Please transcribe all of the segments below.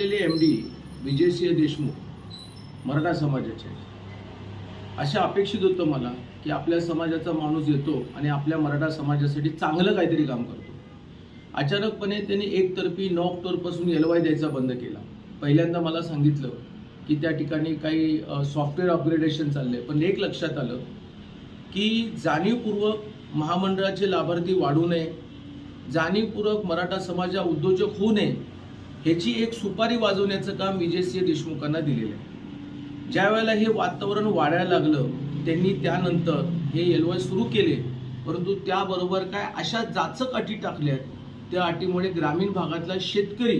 असलेले M D Vijaysinh Deshmukh Maratha समाजाचे अशा अपेक्षित होतं मला की आपल्या समाजाचा माणूस येतो आणि आपल्या मराठा समाजासाठी चांगलं काहीतरी काम करतो. अचानकपणे त्यांनी एकतर्फी नऊ ऑक्टोबरपासून एल वाय द्यायचा बंद केला. पहिल्यांदा मला सांगितलं की त्या ठिकाणी काही सॉफ्टवेअर अपग्रेडेशन चालले पण एक लक्षात आलं की जाणीवपूर्वक महामंडळाचे लाभार्थी वाढू नये जाणीवपूर्वक मराठा समाजा उद्योजक होऊ नये ह्याची एक सुपारी वाजवण्याचं काम विजयसिंह देशमुखांना दिलेलं आहे. ज्या वेळेला हे वातावरण वाढायला लागलं त्यांनी त्यानंतर हे एल वाय सुरू केले. परंतु त्याबरोबर काय अशा जाचक अटी टाकल्या त्या अटीमुळे ग्रामीण भागातला शेतकरी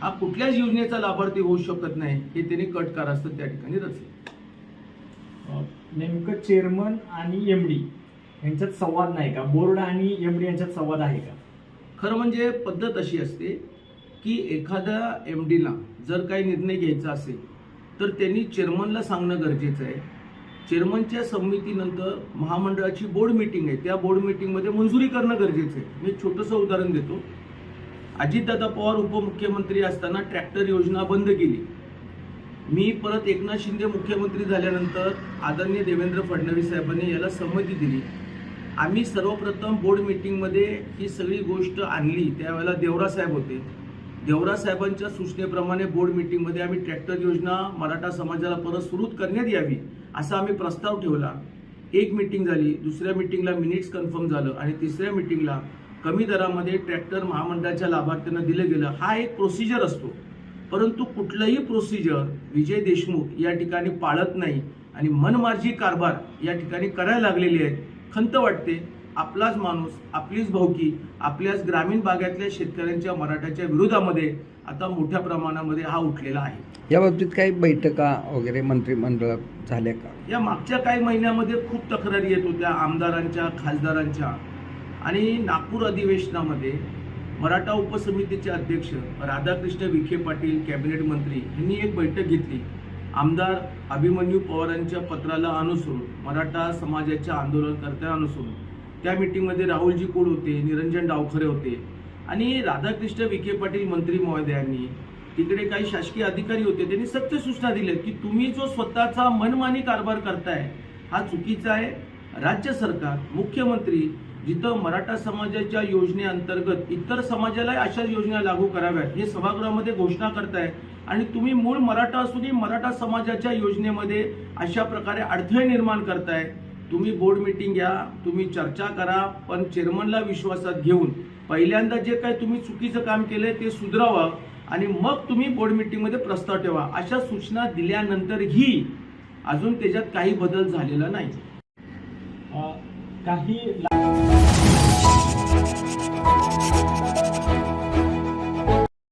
हा कुठल्याच योजनेचा लाभार्थी होऊ शकत नाही हे त्यांनी कट कारस्थान त्या ठिकाणी रचलं. नेमकं चेअरमन आणि एम डी यांच्यात संवाद नाही का? बोर्ड आणि एम डी यांच्यात संवाद आहे का? खरं म्हणजे पद्धत अशी असते की एखाद्या एम डीला जर काही निर्णय घ्यायचा असेल तर त्यांनी चेअरमनला सांगणं गरजेचं आहे. चेअरमनच्या संमतीनंतर महामंडळाची बोर्ड मीटिंग आहे. त्या बोर्ड मीटिंगमध्ये मंजुरी करणं गरजेचं आहे. मी छोटंसं उदाहरण देतो. अजितदादा पवार उपमुख्यमंत्री असताना ट्रॅक्टर योजना बंद केली. मी परत एकनाथ शिंदे मुख्यमंत्री झाल्यानंतर आदरणीय देवेंद्र फडणवीस साहेबांनी याला संमती दिली. आम्ही सर्वप्रथम बोर्ड मीटिंगमध्ये ही सगळी गोष्ट आणली. त्यावेळेला देवरा साहेब होते. देवरा साहेबांच्या सूचनेप्रमाणे बोर्ड मीटिंगमध्ये आम्ही ट्रॅक्टर योजना मराठा समाजाला परत सुरू करण्यात यावी असा आम्ही प्रस्ताव ठेवला. एक मीटिंग झाली दुसऱ्या मीटिंगला मिनिट्स कन्फर्म झालं आणि तिसऱ्या मीटिंगला कमी दरामध्ये ट्रॅक्टर महामंडळाच्या लाभार्थ्यांना दिलं गेलं. हा एक प्रोसिजर असतो. परंतु कुठलंही प्रोसिजर विजय देशमुख या ठिकाणी पाळत नाही आणि मनमार्जी कारभार या ठिकाणी करायला लागलेले आहेत. खंत वाटते आपलाच माणूस आपलीच भावकी आपल्याच ग्रामीण भागातल्या शेतकऱ्यांच्या मराठ्याच्या विरोधामध्ये आता मोठ्या प्रमाणामध्ये हा उठलेला आहे. या बाबतीत काही बैठका वगैरे मंत्रिमंडळात झाल्या का? या मागच्या काही महिन्यामध्ये खूप तक्रारी येत होत्या आमदारांच्या खासदारांच्या. आणि नागपूर अधिवेशनामध्ये मराठा उपसमितीचे अध्यक्ष राधाकृष्ण विखे पाटील कॅबिनेट मंत्री यांनी एक बैठक घेतली. आमदार अभिमन्यू पवारांच्या पत्राला अनुसरून मराठा समाजाच्या आंदोलनकर्त्यांना अनुसरून. त्या मिटिंगमध्ये राहुलजी कुळ होते? निरंजन डावखरे होते. आणि राधाकृष्ण विखे पाटील मंत्री महोदयांनी तिकडे काही शासकीय अधिकारी होते त्यांनी सत्य सूचना दिल्या की तुम्ही जो स्वतःचा मनमानी कारभार करताय हा चुकीचा आहे. राज्य सरकार मुख्यमंत्री जिथं मराठा समाजाच्या योजनेअंतर्गत इतर समाजाला अशा योजना लागू कराव्यात हे सभागृहामध्ये घोषणा करताय. आणि तुम्ही मूळ मराठा असूनही मराठा समाजाच्या योजनेमध्ये अशा प्रकारे अडथळे निर्माण करताय. तुम्ही बोर्ड मीटिंग घ्या तुम्ही चर्चा करा पण चेअरमनला विश्वासात घेऊन पहिल्यांदा जे काही तुम्ही चुकीचं काम केलंय ते सुधरावं आणि मग तुम्ही बोर्ड मीटिंगमध्ये प्रस्ताव ठेवा. अशा सूचना दिल्यानंतरही अजून त्याच्यात काही बदल झालेला नाही. काही